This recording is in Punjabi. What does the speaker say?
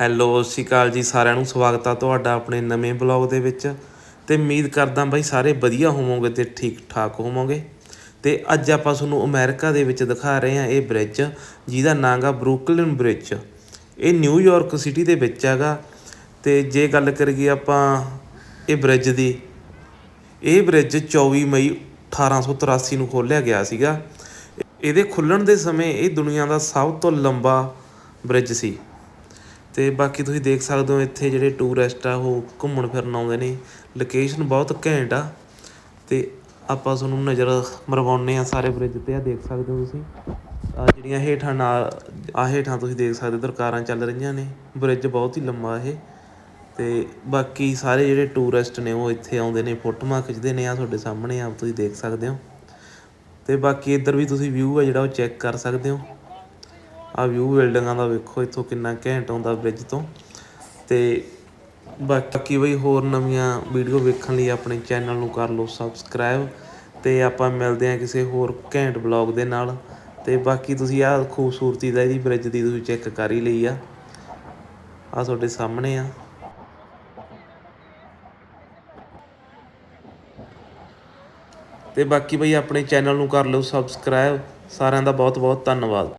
ਹੈਲੋ, ਸਤਿ ਸ਼੍ਰੀ ਅਕਾਲ ਜੀ ਸਾਰਿਆਂ ਨੂੰ। ਸਵਾਗਤ ਆ ਤੁਹਾਡਾ ਆਪਣੇ ਨਵੇਂ ਬਲੌਗ ਦੇ ਵਿੱਚ। ਤੇ ਉਮੀਦ ਕਰਦਾ ਬਾਈ ਸਾਰੇ ਵਧੀਆ ਹੋਵੋਗੇ ਤੇ ਠੀਕ ਠਾਕ ਹੋਵੋਗੇ। ਤੇ ਅੱਜ ਆਪਾਂ ਤੁਹਾਨੂੰ ਅਮਰੀਕਾ ਦੇ ਵਿੱਚ ਦਿਖਾ ਰਹੇ ਹਾਂ ਇਹ ਬ੍ਰਿਜ, ਜਿਹਦਾ ਨਾਂ ਆ ਬਰੁਕਲਿਨ ਬ੍ਰਿਜ। ਇਹ ਨਿਊਯਾਰਕ ਸਿਟੀ ਦੇ ਵਿੱਚ ਹੈਗਾ। ਤੇ ਜੇ ਗੱਲ ਕਰੀਏ ਆਪਾਂ ਇਹ ਬ੍ਰਿਜ ਦੀ, ਇਹ ਬ੍ਰਿਜ 24 ਮਈ 1883 ਨੂੰ ਖੋਲ੍ਹਿਆ ਗਿਆ ਸੀਗਾ। ਇਹਦੇ ਖੁੱਲਣ ਦੇ ਸਮੇਂ ਇਹ ਦੁਨੀਆ ਦਾ ਸਭ ਤੋਂ ਲੰਬਾ ਬ੍ਰਿਜ ਸੀ। ਅਤੇ ਬਾਕੀ ਤੁਸੀਂ ਦੇਖ ਸਕਦੇ ਹੋ ਇੱਥੇ ਜਿਹੜੇ ਟੂਰਿਸਟ ਆ, ਉਹ ਘੁੰਮਣ ਫਿਰਨ ਆਉਂਦੇ ਨੇ। ਲੋਕੇਸ਼ਨ ਬਹੁਤ ਘੈਂਟ ਆ। ਅਤੇ ਆਪਾਂ ਤੁਹਾਨੂੰ ਨਜ਼ਰ ਮਰਵਾਉਂਦੇ ਹਾਂ ਸਾਰੇ ਬ੍ਰਿਜ ਤੇ ਆ ਦੇਖ ਸਕਦੇ ਹੋ ਤੁਸੀਂ। ਆ ਜਿਹੜੀਆਂ ਹੇਠਾਂ ਨਾਲ ਆ ਹੇਠਾਂ ਤੁਸੀਂ ਦੇਖ ਸਕਦੇ ਹੋ ਕਾਰਾਂ ਚੱਲ ਰਹੀਆਂ ਨੇ। ਬ੍ਰਿਜ ਬਹੁਤ ਹੀ ਲੰਮਾ ਇਹ। ਅਤੇ ਬਾਕੀ ਸਾਰੇ ਜਿਹੜੇ ਟੂਰਿਸਟ ਨੇ, ਉਹ ਇੱਥੇ ਆਉਂਦੇ ਨੇ, ਫੋਟੋਆਂ ਖਿੱਚਦੇ ਨੇ ਆ ਤੁਹਾਡੇ ਸਾਹਮਣੇ ਆਪ ਤੁਸੀਂ ਦੇਖ ਸਕਦੇ ਹੋ। ਅਤੇ ਬਾਕੀ ਇੱਧਰ ਵੀ ਤੁਸੀਂ ਵਿਊ ਆ ਜਿਹੜਾ, ਉਹ ਚੈੱਕ ਕਰ ਸਕਦੇ ਹੋ। ਆ ਵਿਊ ਬਿਲਡਿੰਗਾਂ ਦਾ ਵੇਖੋ, ਇੱਥੋਂ ਕਿੰਨਾ ਘੈਂਟ ਆਉਂਦਾ ਬ੍ਰਿਜ ਤੋਂ। ਤੇ ਬਾਕੀ ਬਈ ਹੋਰ ਨਵੀਆਂ ਵੀਡੀਓ ਵੇਖਣ ਲਈ ਆਪਣੇ ਚੈਨਲ ਨੂੰ ਕਰ ਲਓ ਸਬਸਕ੍ਰਾਈਬ ਤੇ ਆਪਾਂ ਮਿਲਦੇ ਹਾਂ ਕਿਸੇ ਹੋਰ ਘੈਂਟ ਬਲੌਗ ਦੇ ਨਾਲ। ਤੇ ਬਾਕੀ ਤੁਸੀਂ ਆਹ ਖੂਬਸੂਰਤੀ ਦਾ ਇਹਦੀ ਬ੍ਰਿਜ ਦੀ ਤੁਸੀਂ ਚੈੱਕ ਕਰ ਹੀ ਲਈ ਆ। ਆ ਤੁਹਾਡੇ ਸਾਹਮਣੇ ਆ। ਤੇ ਬਾਕੀ ਬਈ ਆਪਣੇ ਚੈਨਲ ਨੂੰ ਕਰ ਲਓ ਸਬਸਕ੍ਰਾਈਬ ਸਾਰਿਆਂ ਦਾ ਬਹੁਤ ਬਹੁਤ ਧੰਨਵਾਦ।